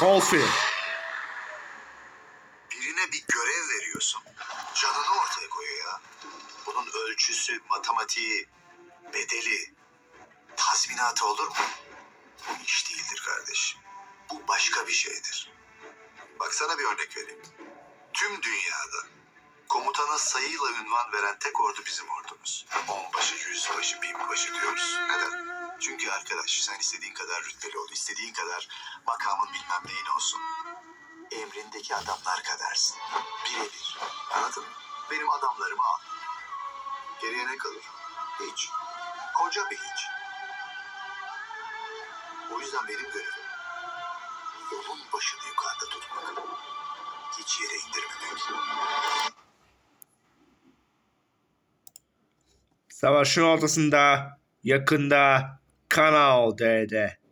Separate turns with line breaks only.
Caulfield.
Birine bir görev veriyorsun. Canını ortaya koyuyor ya. Bunun ölçüsü, matematiği, bedeli, tazminatı olur mu? Bu iş değildir kardeşim. Bu başka bir şeydir. Bak sana bir örnek vereyim. Tüm dünyada komutana sayıyla ünvan veren tek ordu bizim ordumuz. Onbaşı, yüzbaşı, binbaşı diyoruz. Neden? Çünkü arkadaş sen istediğin kadar rütbeli ol, istediğin kadar makamın bilmem neyin olsun emrindeki adamlar kadarsın. Birebir. Anladın mı? Benim adamlarımı al. Geriye ne kalır? Hiç. Koca bir hiç. O yüzden benim görevim yolun başını yukarıda tutmak. Hiç yere indirmemek.
Savaşın ortasında yakında 看到，对，对。